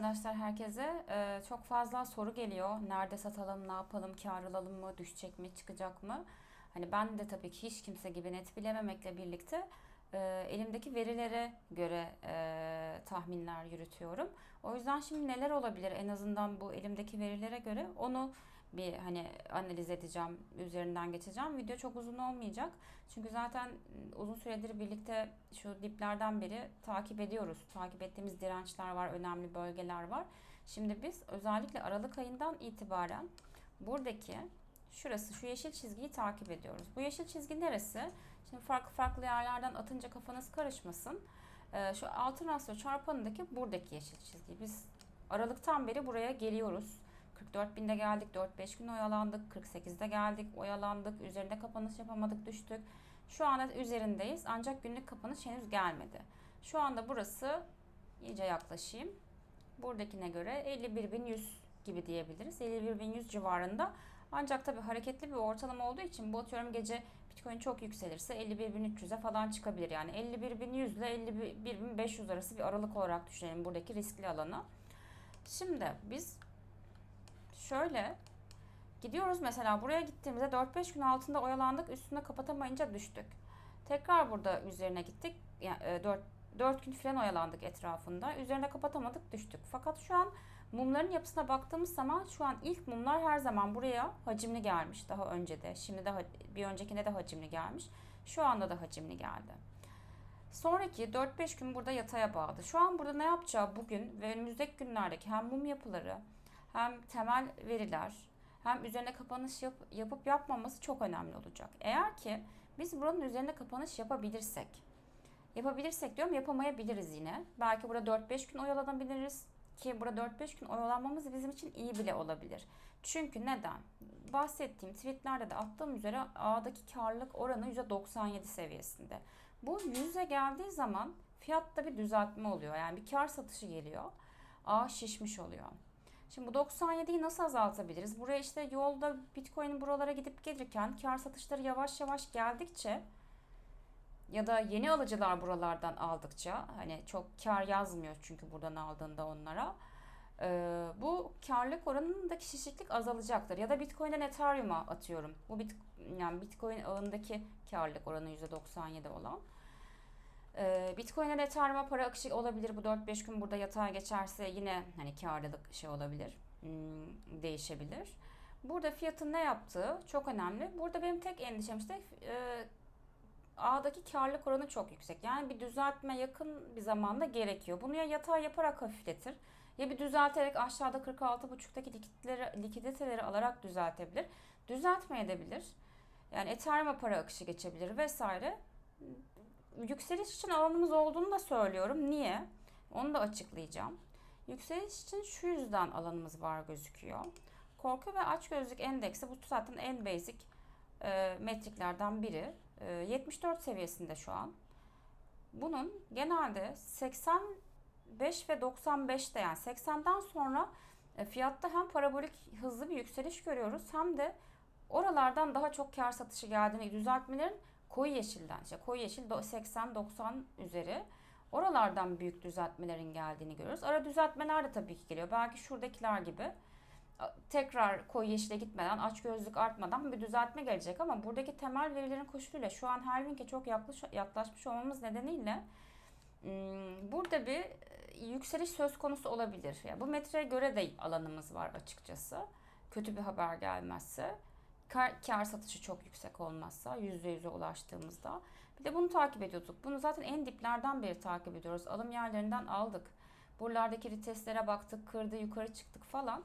arkadaşlar herkese. Ee, çok fazla soru geliyor. Nerede satalım, ne yapalım, kar alalım mı, düşecek mi, çıkacak mı? Hani ben de tabii ki hiç kimse gibi net bilememekle birlikte e, elimdeki verilere göre e, tahminler yürütüyorum. O yüzden şimdi neler olabilir en azından bu elimdeki verilere göre onu bir hani analiz edeceğim, üzerinden geçeceğim. Video çok uzun olmayacak. Çünkü zaten uzun süredir birlikte şu diplerden beri takip ediyoruz. Takip ettiğimiz dirençler var, önemli bölgeler var. Şimdi biz özellikle Aralık ayından itibaren buradaki şurası şu yeşil çizgiyi takip ediyoruz. Bu yeşil çizgi neresi? Şimdi farklı farklı yerlerden atınca kafanız karışmasın. Şu altın rasyo çarpanındaki buradaki yeşil çizgi. Biz Aralıktan beri buraya geliyoruz. 44 binde geldik, 4-5 gün oyalandık, 48'de geldik, oyalandık, üzerinde kapanış yapamadık, düştük. Şu anda üzerindeyiz ancak günlük kapanış henüz gelmedi. Şu anda burası iyice yaklaşayım. Buradakine göre 51.100 gibi diyebiliriz. 51.100 civarında. Ancak tabii hareketli bir ortalama olduğu için bu atıyorum gece Bitcoin çok yükselirse 51.300'e falan çıkabilir. Yani 51.100 ile 51.500 arası bir aralık olarak düşünelim buradaki riskli alanı. Şimdi biz şöyle gidiyoruz mesela buraya gittiğimizde 4-5 gün altında oyalandık üstünde kapatamayınca düştük. Tekrar burada üzerine gittik. Yani 4 4 gün falan oyalandık etrafında. Üzerine kapatamadık düştük. Fakat şu an mumların yapısına baktığımız zaman şu an ilk mumlar her zaman buraya hacimli gelmiş daha önce de. Şimdi de bir öncekinde de hacimli gelmiş. Şu anda da hacimli geldi. Sonraki 4-5 gün burada yataya bağlı. Şu an burada ne yapacağı bugün ve önümüzdeki günlerdeki hem mum yapıları hem temel veriler hem üzerine kapanış yap, yapıp yapmaması çok önemli olacak. Eğer ki biz buranın üzerine kapanış yapabilirsek, yapabilirsek diyorum yapamayabiliriz yine. Belki burada 4-5 gün oyalanabiliriz ki burada 4-5 gün oyalanmamız bizim için iyi bile olabilir. Çünkü neden? Bahsettiğim tweetlerde de attığım üzere A'daki karlılık oranı %97 seviyesinde. Bu 100'e geldiği zaman fiyatta bir düzeltme oluyor. Yani bir kar satışı geliyor. A şişmiş oluyor. Şimdi bu 97'yi nasıl azaltabiliriz? Buraya işte yolda Bitcoin'in buralara gidip gelirken kar satışları yavaş yavaş geldikçe ya da yeni alıcılar buralardan aldıkça hani çok kar yazmıyor çünkü buradan aldığında onlara e, bu karlık oranındaki şişiklik azalacaktır. Ya da Bitcoin'den Ethereum'a atıyorum. Bu bit, yani Bitcoin ağındaki karlık oranı %97 olan. E, Bitcoin'den Ethereum'a para akışı olabilir. Bu 4-5 gün burada yatağa geçerse yine hani karlılık şey olabilir. Hmm, değişebilir. Burada fiyatın ne yaptığı çok önemli. Burada benim tek endişem işte e, A'daki karlılık oranı çok yüksek. Yani bir düzeltme yakın bir zamanda gerekiyor. Bunu ya yatağa yaparak hafifletir ya bir düzelterek aşağıda 46.5'taki likiditeleri, likiditeleri alarak düzeltebilir. Düzeltmeye edebilir. Yani Ethereum'a para akışı geçebilir vesaire. Yükseliş için alanımız olduğunu da söylüyorum. Niye? Onu da açıklayacağım. Yükseliş için şu yüzden alanımız var gözüküyor. Korku ve açgözlük endeksi bu zaten en basic e, metriklerden biri. E, 74 seviyesinde şu an. Bunun genelde 80 5 ve 95'te yani 80'den sonra e, fiyatta hem parabolik hızlı bir yükseliş görüyoruz hem de oralardan daha çok kar satışı geldiğini düzeltmelerin koyu yeşilden işte koyu yeşil 80-90 üzeri oralardan büyük düzeltmelerin geldiğini görüyoruz. Ara düzeltmeler de tabii ki geliyor. Belki şuradakiler gibi tekrar koyu yeşile gitmeden, aç gözlük artmadan bir düzeltme gelecek ama buradaki temel verilerin koşuluyla şu an Halving'e çok yaklaş, yaklaşmış olmamız nedeniyle burada bir e, yükseliş söz konusu olabilir. Yani bu metreye göre de alanımız var açıkçası. Kötü bir haber gelmezse. Kar, kar satışı çok yüksek olmazsa %100'e ulaştığımızda. Bir de bunu takip ediyorduk. Bunu zaten en diplerden beri takip ediyoruz. Alım yerlerinden aldık. Buralardaki retestlere baktık, kırdı, yukarı çıktık falan.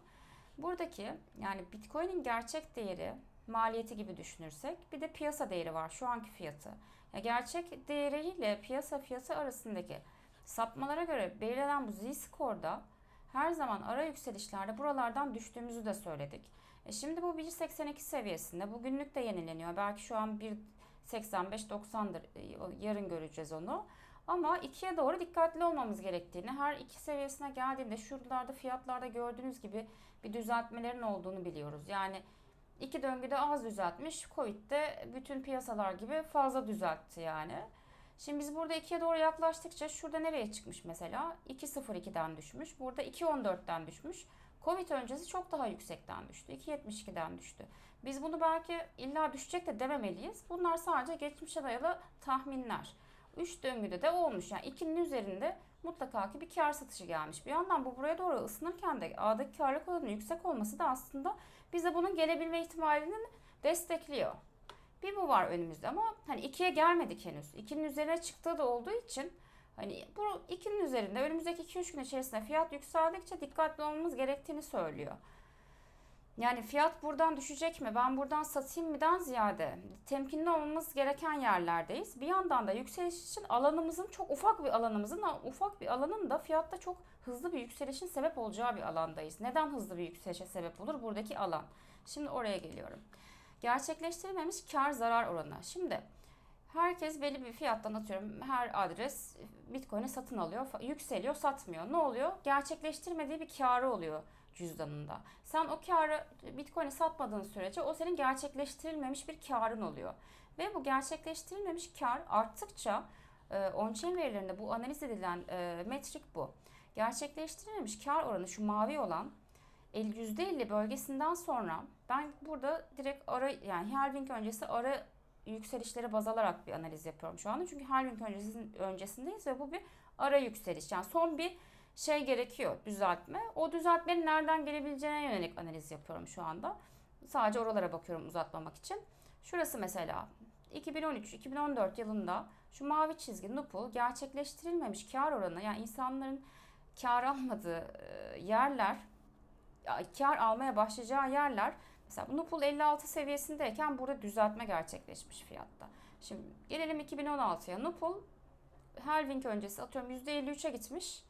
Buradaki yani Bitcoin'in gerçek değeri maliyeti gibi düşünürsek bir de piyasa değeri var şu anki fiyatı. Ya gerçek değeriyle piyasa fiyatı arasındaki sapmalara göre belirlenen bu z-score'da her zaman ara yükselişlerde buralardan düştüğümüzü de söyledik. E şimdi bu 1.82 seviyesinde. Bugünlük de yenileniyor. Belki şu an 1.85-90'dır. E, yarın göreceğiz onu. Ama ikiye doğru dikkatli olmamız gerektiğini, her iki seviyesine geldiğinde şuralarda fiyatlarda gördüğünüz gibi bir düzeltmelerin olduğunu biliyoruz. Yani İki döngüde az düzeltmiş. Covid'de bütün piyasalar gibi fazla düzeltti yani. Şimdi biz burada 2'ye doğru yaklaştıkça şurada nereye çıkmış mesela? 2.02'den düşmüş. Burada 2.14'ten düşmüş. Covid öncesi çok daha yüksekten düştü. 2.72'den düştü. Biz bunu belki illa düşecek de dememeliyiz. Bunlar sadece geçmişe dayalı tahminler. 3 döngüde de olmuş. Yani 2'nin üzerinde mutlaka ki bir kar satışı gelmiş. Bir yandan bu buraya doğru ısınırken de A'daki karlılık oranının yüksek olması da aslında bize bunun gelebilme ihtimalini destekliyor. Bir bu var önümüzde ama hani ikiye gelmedik henüz. İkinin üzerine çıktığı da olduğu için hani bu ikinin üzerinde önümüzdeki 2-3 gün içerisinde fiyat yükseldikçe dikkatli olmamız gerektiğini söylüyor. Yani fiyat buradan düşecek mi? Ben buradan satayım mıdan ziyade temkinli olmamız gereken yerlerdeyiz. Bir yandan da yükseliş için alanımızın çok ufak bir alanımızın ufak bir alanın da fiyatta çok hızlı bir yükselişin sebep olacağı bir alandayız. Neden hızlı bir yükselişe sebep olur? Buradaki alan. Şimdi oraya geliyorum. Gerçekleştirilmemiş kar zarar oranı. Şimdi herkes belli bir fiyattan atıyorum her adres Bitcoin'i satın alıyor, yükseliyor, satmıyor. Ne oluyor? Gerçekleştirmediği bir karı oluyor cüzdanında. Sen o karı Bitcoin'i satmadığın sürece o senin gerçekleştirilmemiş bir karın oluyor. Ve bu gerçekleştirilmemiş kar arttıkça e, on-chain verilerinde bu analiz edilen e, metrik bu. Gerçekleştirilmemiş kar oranı şu mavi olan %50 bölgesinden sonra ben burada direkt ara yani halving öncesi ara yükselişleri baz alarak bir analiz yapıyorum şu anda. Çünkü halving öncesinin öncesindeyiz ve bu bir ara yükseliş. Yani son bir şey gerekiyor düzeltme. O düzeltmenin nereden gelebileceğine yönelik analiz yapıyorum şu anda. Sadece oralara bakıyorum uzatmamak için. Şurası mesela 2013-2014 yılında şu mavi çizgi Nupul gerçekleştirilmemiş kar oranı yani insanların kar almadığı yerler kar almaya başlayacağı yerler mesela Nupul 56 seviyesindeyken burada düzeltme gerçekleşmiş fiyatta. Şimdi gelelim 2016'ya. Nupul halving öncesi atıyorum %53'e gitmiş.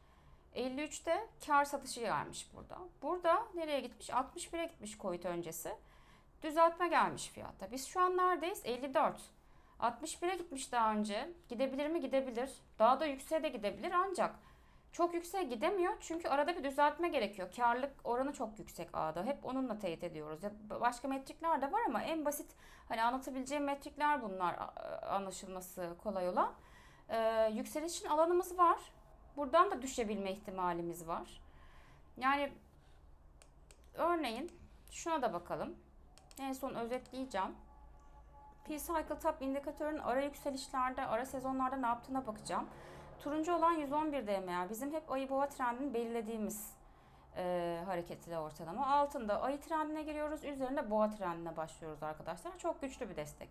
53'te kar satışı gelmiş burada. Burada nereye gitmiş? 61'e gitmiş Covid öncesi. Düzeltme gelmiş fiyatta. Biz şu an neredeyiz? 54. 61'e gitmiş daha önce. Gidebilir mi? Gidebilir. Daha da yükseğe de gidebilir ancak çok yükseğe gidemiyor çünkü arada bir düzeltme gerekiyor. Karlık oranı çok yüksek A'da. Hep onunla teyit ediyoruz. Ya başka metrikler de var ama en basit hani anlatabileceğim metrikler bunlar anlaşılması kolay olan. Ee, yükselişin alanımız var. Buradan da düşebilme ihtimalimiz var. Yani örneğin şuna da bakalım. En son özetleyeceğim. P-Cycle Top indikatörün ara yükselişlerde, ara sezonlarda ne yaptığına bakacağım. Turuncu olan 111 DMA bizim hep ayı boğa trendini belirlediğimiz e, hareketli ortalama. Altında ayı trendine giriyoruz. Üzerinde boğa trendine başlıyoruz arkadaşlar. Çok güçlü bir destek.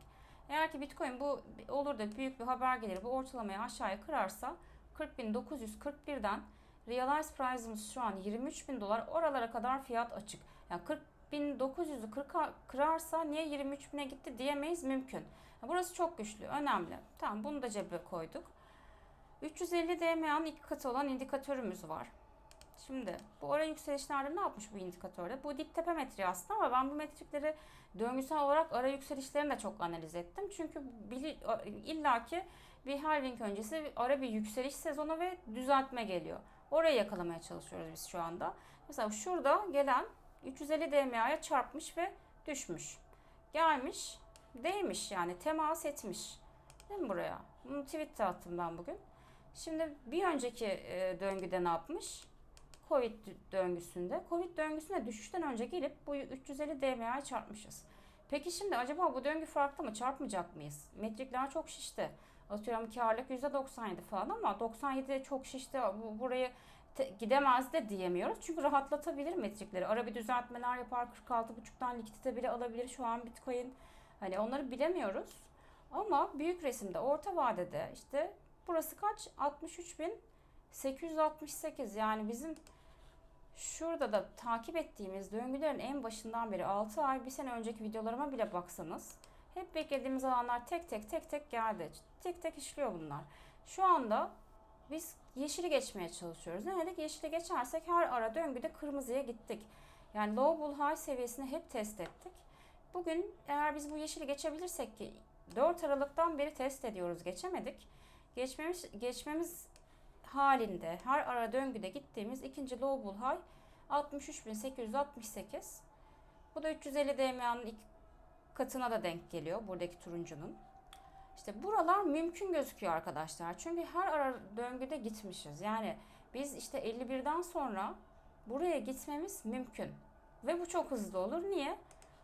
Eğer ki Bitcoin bu olur da büyük bir haber gelir bu ortalamayı aşağıya kırarsa 40.941'den realized price'ımız şu an 23.000 dolar. Oralara kadar fiyat açık. Yani 40.900'ü kırarsa niye 23.000'e gitti diyemeyiz mümkün. Burası çok güçlü, önemli. Tamam bunu da cebe koyduk. 350 DMA'nın iki katı olan indikatörümüz var. Şimdi bu ara yükselişlerde ne yapmış bu indikatörde? Bu dip tepe metriği aslında ama ben bu metrikleri döngüsel olarak ara yükselişlerini de çok analiz ettim. Çünkü illaki bir halving öncesi ara bir yükseliş sezonu ve düzeltme geliyor. Orayı yakalamaya çalışıyoruz biz şu anda. Mesela şurada gelen 350 DMA'ya çarpmış ve düşmüş. Gelmiş, değmiş yani temas etmiş. Değil mi buraya? Bunu tweet'te attım ben bugün. Şimdi bir önceki e, döngüde ne yapmış? Covid döngüsünde. Covid döngüsüne düşüşten önce gelip bu 350 DMA'ya çarpmışız. Peki şimdi acaba bu döngü farklı mı? Çarpmayacak mıyız? Metrikler çok şişti. Atıyorum karlılık %97 falan ama 97 çok şişti. Bu, burayı te, gidemez de diyemiyoruz. Çünkü rahatlatabilir metrikleri. Ara bir düzeltmeler yapar. 46.5'tan likidite bile alabilir. Şu an Bitcoin hani onları bilemiyoruz. Ama büyük resimde orta vadede işte Burası kaç? 63.868 yani bizim şurada da takip ettiğimiz döngülerin en başından beri 6 ay bir sene önceki videolarıma bile baksanız hep beklediğimiz alanlar tek tek tek tek geldi. Tek tek işliyor bunlar. Şu anda biz yeşili geçmeye çalışıyoruz. Ne dedik? Yeşili geçersek her ara döngüde kırmızıya gittik. Yani low bull high seviyesini hep test ettik. Bugün eğer biz bu yeşili geçebilirsek ki 4 Aralık'tan beri test ediyoruz geçemedik. Geçmemiz, geçmemiz halinde her ara döngüde gittiğimiz ikinci low bull high 63.868. Bu da 350 DMA'nın ilk katına da denk geliyor buradaki turuncunun. İşte buralar mümkün gözüküyor arkadaşlar. Çünkü her ara döngüde gitmişiz. Yani biz işte 51'den sonra buraya gitmemiz mümkün. Ve bu çok hızlı olur. Niye?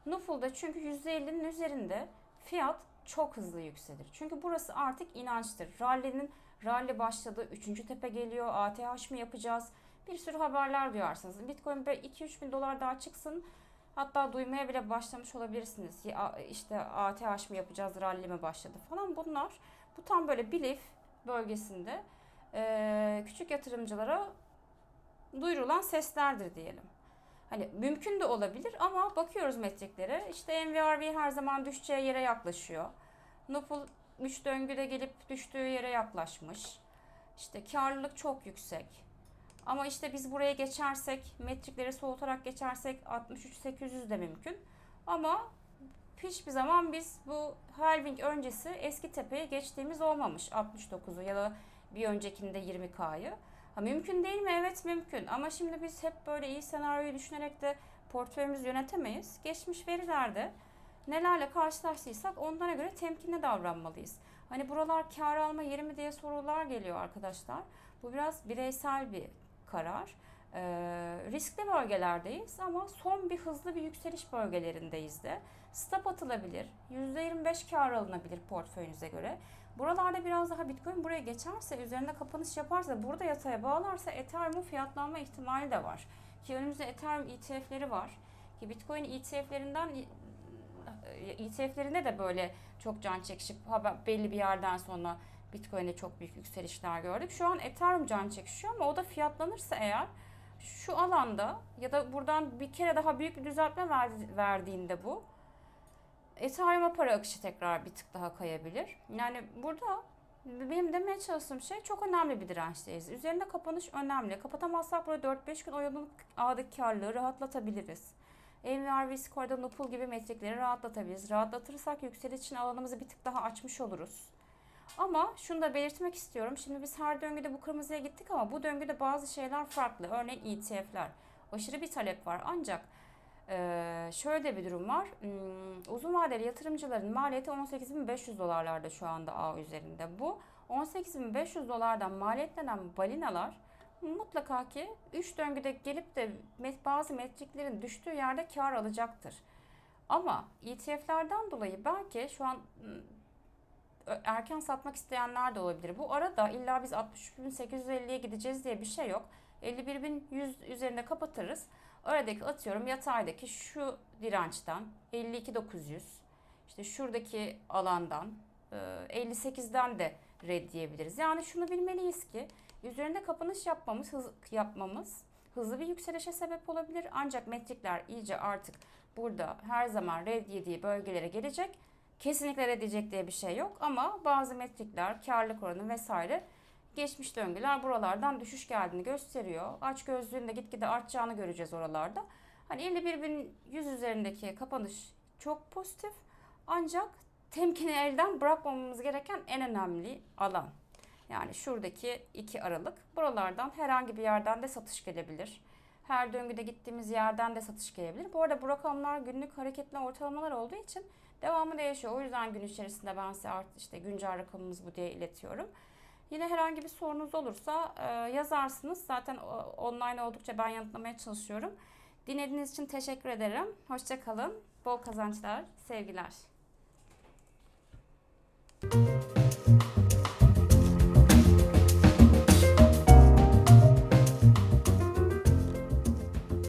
Nuful'da çünkü %50'nin üzerinde fiyat çok hızlı yükselir. Çünkü burası artık inançtır. Rally'nin rally başladı. Üçüncü tepe geliyor. ATH mı yapacağız? Bir sürü haberler duyarsınız. Bitcoin 2-3 bin dolar daha çıksın. Hatta duymaya bile başlamış olabilirsiniz. İşte ATH mı yapacağız, rally mi başladı falan. Bunlar bu tam böyle bilif bölgesinde küçük yatırımcılara duyurulan seslerdir diyelim. Hani mümkün de olabilir ama bakıyoruz metriklere. İşte NVRV her zaman düşeceği yere yaklaşıyor. Nupul 3 döngüde gelip düştüğü yere yaklaşmış. İşte karlılık çok yüksek. Ama işte biz buraya geçersek, metrikleri soğutarak geçersek 63-800 de mümkün. Ama hiçbir zaman biz bu halving öncesi eski tepeye geçtiğimiz olmamış 69'u ya da bir öncekinde 20K'yı. Ha, mümkün değil mi? Evet mümkün. Ama şimdi biz hep böyle iyi senaryoyu düşünerek de portföyümüzü yönetemeyiz. Geçmiş verilerde nelerle karşılaştıysak onlara göre temkinli davranmalıyız. Hani buralar kar alma yeri mi diye sorular geliyor arkadaşlar. Bu biraz bireysel bir karar. Ee, riskli bölgelerdeyiz ama son bir hızlı bir yükseliş bölgelerindeyiz de. Stop atılabilir. %25 kar alınabilir portföyünüze göre. Buralarda biraz daha Bitcoin buraya geçerse, üzerinde kapanış yaparsa, burada yataya bağlarsa Ethereum'un fiyatlanma ihtimali de var. Ki önümüzde Ethereum ETF'leri var. Ki Bitcoin ETF'lerinden ETF'lerinde de böyle çok can çekişip belli bir yerden sonra Bitcoin'de çok büyük yükselişler gördük. Şu an Ethereum can çekişiyor ama o da fiyatlanırsa eğer şu alanda ya da buradan bir kere daha büyük bir düzeltme verdi- verdiğinde bu Ethereum'a para akışı tekrar bir tık daha kayabilir. Yani burada benim demeye çalıştığım şey çok önemli bir dirençteyiz. Üzerinde kapanış önemli. Kapatamazsak burada 4-5 gün oyalanıp ağdaki karlılığı rahatlatabiliriz. NVR, Score'da Nupul gibi metrikleri rahatlatabiliriz. Rahatlatırsak yükseliş için alanımızı bir tık daha açmış oluruz. Ama şunu da belirtmek istiyorum. Şimdi biz her döngüde bu kırmızıya gittik ama bu döngüde bazı şeyler farklı. Örneğin ETF'ler. Aşırı bir talep var. Ancak şöyle bir durum var. Hmm, uzun vadeli yatırımcıların maliyeti 18.500 dolarlarda şu anda A üzerinde. Bu 18.500 dolardan maliyetlenen balinalar mutlaka ki 3 döngüde gelip de bazı metriklerin düştüğü yerde kar alacaktır. Ama ETF'lerden dolayı belki şu an hmm, erken satmak isteyenler de olabilir. Bu arada illa biz 63.850'ye gideceğiz diye bir şey yok. 51.100 üzerinde kapatırız. Aradaki atıyorum yataydaki şu dirençten 52.900 işte şuradaki alandan e, 58'den de red diyebiliriz. Yani şunu bilmeliyiz ki üzerinde kapanış yapmamız, hız, yapmamız hızlı bir yükselişe sebep olabilir. Ancak metrikler iyice artık burada her zaman red yediği bölgelere gelecek. Kesinlikle red edecek diye bir şey yok ama bazı metrikler, karlılık oranı vesaire geçmiş döngüler buralardan düşüş geldiğini gösteriyor. Aç gözlüğünde gitgide artacağını göreceğiz oralarda. Hani 51.100 üzerindeki kapanış çok pozitif. Ancak temkini elden bırakmamamız gereken en önemli alan. Yani şuradaki iki aralık. Buralardan herhangi bir yerden de satış gelebilir. Her döngüde gittiğimiz yerden de satış gelebilir. Bu arada bu rakamlar günlük hareketli ortalamalar olduğu için devamı değişiyor. O yüzden gün içerisinde ben size art, işte güncel rakamımız bu diye iletiyorum. Yine herhangi bir sorunuz olursa e, yazarsınız. Zaten o- online oldukça ben yanıtlamaya çalışıyorum. Dinlediğiniz için teşekkür ederim. Hoşçakalın. Bol kazançlar, sevgiler.